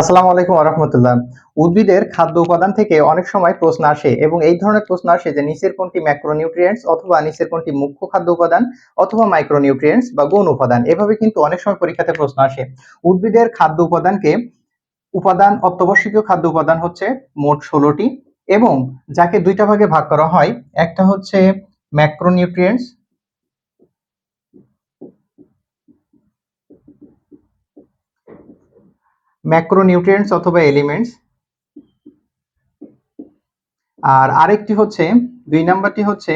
আসসালামু আলাইকুম রহমতুল্লাহ। উদ্ভিদের খাদ্য উপাদান থেকে অনেক সময় প্রশ্ন আসে এবং এই ধরনের প্রশ্ন আসে যে নিচের কোনটি ম্যাক্রোনিউট্রিয়েন্টস অথবা নিচের কোনটি মুখ্য খাদ্য উপাদান অথবা মাইক্রোনিউট্রিয়েন্টস বা গৌণ উপাদান। এভাবে কিন্তু অনেক সময় পরীক্ষাতে প্রশ্ন আসে। উদ্ভিদের খাদ্য উপাদানকে উপাদান অত্যাবশ্যকীয় খাদ্য উপাদান হচ্ছে মোট ষোলোটি এবং যাকে দুইটা ভাগে ভাগ করা হয়, একটা হচ্ছে ম্যাক্রোনিউট্রিয়েন্টস ম্যাক্রোনিউট্রিয়েন্টস অথবা এলিমেন্টস আর আরেকটি হচ্ছে, দুই নাম্বারটি হচ্ছে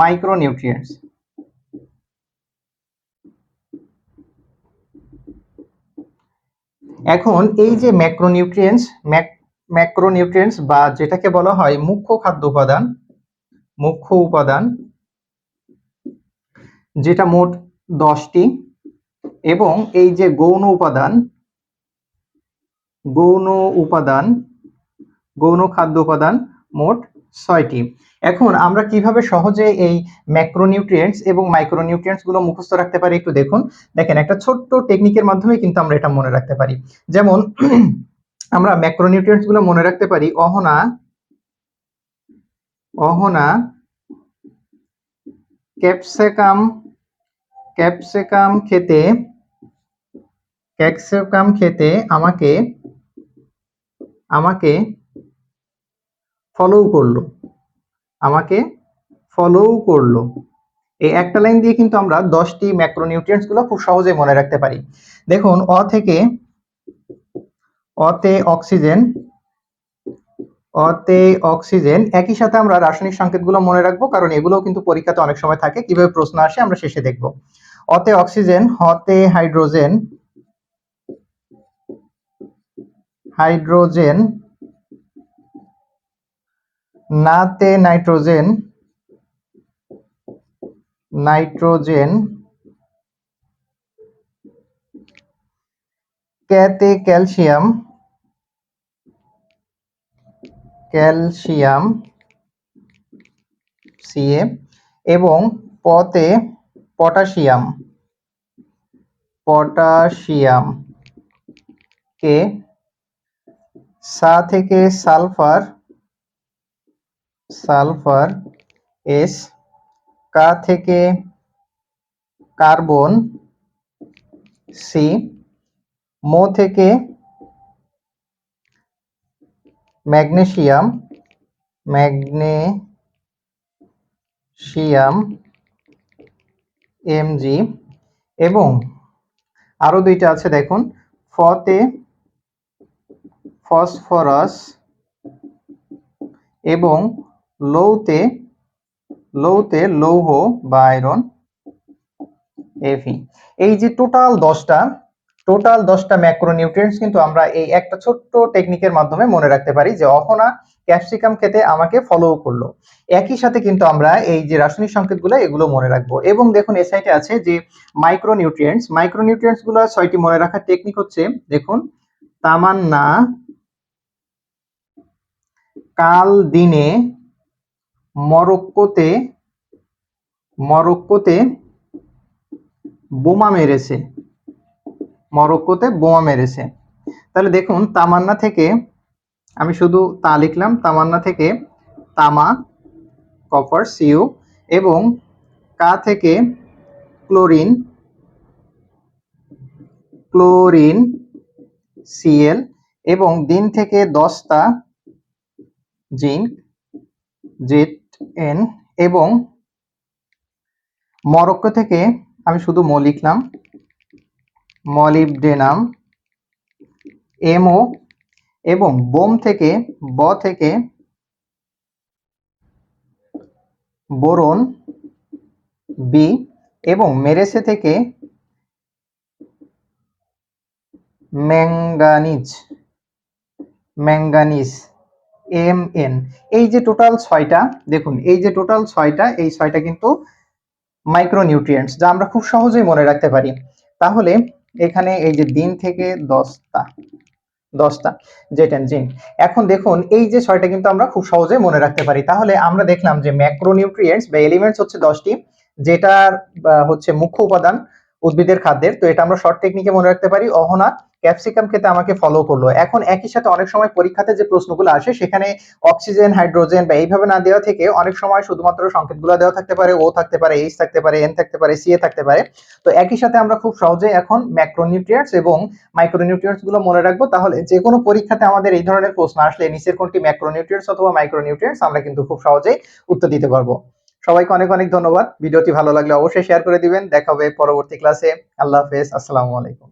মাইক্রোনিউট্রিয়েন্টস এখন এই যে ম্যাক্রোনিউট্রিয়েন্টস ম্যাক্রোনিউট্রিয়েন্টস বা যেটাকে বলা হয় মুখ্য খাদ্য উপাদান, মুখ্য উপাদান, যেটা মোট দশটি, এবং এই যে গৌণ উপাদান গৌণ উপাদান, গৌণ খাদ্য উপাদান মোট ছয়টি। এখন আমরা কীভাবে সহজে এই ম্যাক্রোনিউট্রিয়েন্টস এবং মাইক্রোনিউট্রিয়েন্টসগুলো মুখস্থ রাখতে পারি একটু দেখুন। দেখেন, একটা ছোট্ট টেকনিকের মাধ্যমে কিন্তু আমরা এটা মনে রাখতে পারি। যেমন, আমরা ম্যাক্রোনিউট্রিয়েন্টসগুলো মনে রাখতে পারি, অহনা অহনা, ক্যাপসিকাম ক্যাপসিকাম খেতে ক্যাপসিকাম খেতে আমাকে আমাকে ফলো করল। আমাকে ফলো করল। এই একটা লাইন দিয়ে কিন্তু আমরা দশটি ম্যাক্রোনিউট্রিয়েন্টসগুলো খুব সহজে মনে রাখতে পারি। দেখুন, অ থেকে অতে অক্সিজেন অতে অক্সিজেন একই সাথে আমরা রাসায়নিক সংকেতগুলো মনে রাখব, কারণ এগুলোও কিন্তু পরীক্ষাতে অনেক সময় থাকে, কীভাবে প্রশ্ন আসে আমরা শেষে দেখব। অতে অক্সিজেন হতে হাইড্রোজেন হাইড্রোজেন নাতে নাইট্রোজেন নাইট্রোজেন ক্যাতে ক্যালসিয়াম ক্যালসিয়াম সিএ এবং পতে পটাশিয়াম পটাশিয়াম কে সা থেকে সালফার সালফার এস, কা থেকে কার্বন, সি, মো থেকে ম্যাগনেসিয়াম ম্যাগনেসিয়াম এমজি এবং আরও দুইটা আছে দেখুন ফতে ফসফরাস এবং লৌতে লৌতে লৌহ বা আয়রন এফি এই যে টোটাল দশটা টোটাল দশটা ম্যাক্রোনিউট্রিয়েন্টস কিন্তু আমরা এই একটা ছোট্ট টেকনিকের মাধ্যমে মনে রাখতে পারি যে অহনা ক্যাপসিকাম খেতে আমাকে ফলো করল। একই সাথে কিন্তু আমরা এই যে রাসায়নিক সংকেতগুলো, এগুলো মনে রাখব। এবং দেখুন এ সাইটে আছে যে মাইক্রোনিউট্রিয়েন্টস মাইক্রোনিউট্রিয়েন্টসগুলো ছয়টি মনে রাখার টেকনিক হচ্ছে, দেখুন, তামান্না কাল দিনে মরক্কোতে মরক্কোতে বোমা মেরেছে। মরক্কোতে বোমা মেরেছে। তাহলে দেখুন, তামান্না থেকে আমি শুধু তা লিখলাম, তামান্না থেকে তামা, কপার, সিউ এবং কা থেকে ক্লোরিন ক্লোরিন, সিএল এবং দিন থেকে দশটা জিঙ্ক জেট এন এবং মরক্কো থেকে আমি শুধু ম লিখলাম। মলিবডেনাম, এমও এবং বোম থেকে, ব থেকে বোরন, বি এবং মেরেসে থেকে ম্যাঙ্গানিজ ম্যাঙ্গানিজ। M N. এই যে টোটাল ছয়টা, দেখুন, এই যে টোটাল ছয়টা, এই ছয়টা কিন্তু মাইক্রোনিউট্রিয়েন্টস যা আমরা খুব সহজেই মনে রাখতে পারি। তাহলে এখানে এই যে দিন থেকে দশটা দশটা জেট জিঙ্ক এখন দেখুন, এই যে ছয়টা কিন্তু আমরা খুব সহজে মনে রাখতে পারি। তাহলে আমরা দেখলাম যে ম্যাক্রোনিউট্রিয়েন্টস বা এলিমেন্টস হচ্ছে দশটি, যেটার হচ্ছে মুখ্য উপাদান উদ্ভিদের খাদ্যের। তো এটা আমরা শর্ট টেকনিকে মনে রাখতে পারি। অহনা ক্যাপসিকাম খেতে আমাকে ফলো করল। এখন একই সাথে অনেক সময় পরীক্ষাতে যে প্রশ্নগুলো আসে, সেখানে অক্সিজেন হাইড্রোজেন বা এইভাবে না দেওয়া থেকে অনেক সময় শুধুমাত্র সংকেতগুলো দেওয়া থাকতে পারে ও থাকতে পারে এইচ থাকতে পারে এন থাকতে পারে সি এ থাকতে পারে। তো একই সাথে আমরা খুব সহজে এখন ম্যাক্রোনিউট্রিয়েন্টস এবং মাইক্রোনিউট্রিয়েন্টসগুলো মনে রাখব। তাহলে যে কোনো পরীক্ষাতে আমাদের এই ধরনের প্রশ্ন আসলে নিচের কোনটি ম্যাক্রোনিউট্রিয়েন্টস অথবা মাইক্রোনিউট্রিয়েন্টস আমরা কিন্তু খুব সহজেই উত্তর দিতে পারব। সবাইকে অনেক অনেক ধন্যবাদ। ভিডিওটি ভালো লাগলে অবশ্যই শেয়ার করে দিবেন। দেখা হবে পরবর্তী ক্লাসে আল্লাহ হাফেজ। আসসালামু আলাইকুম।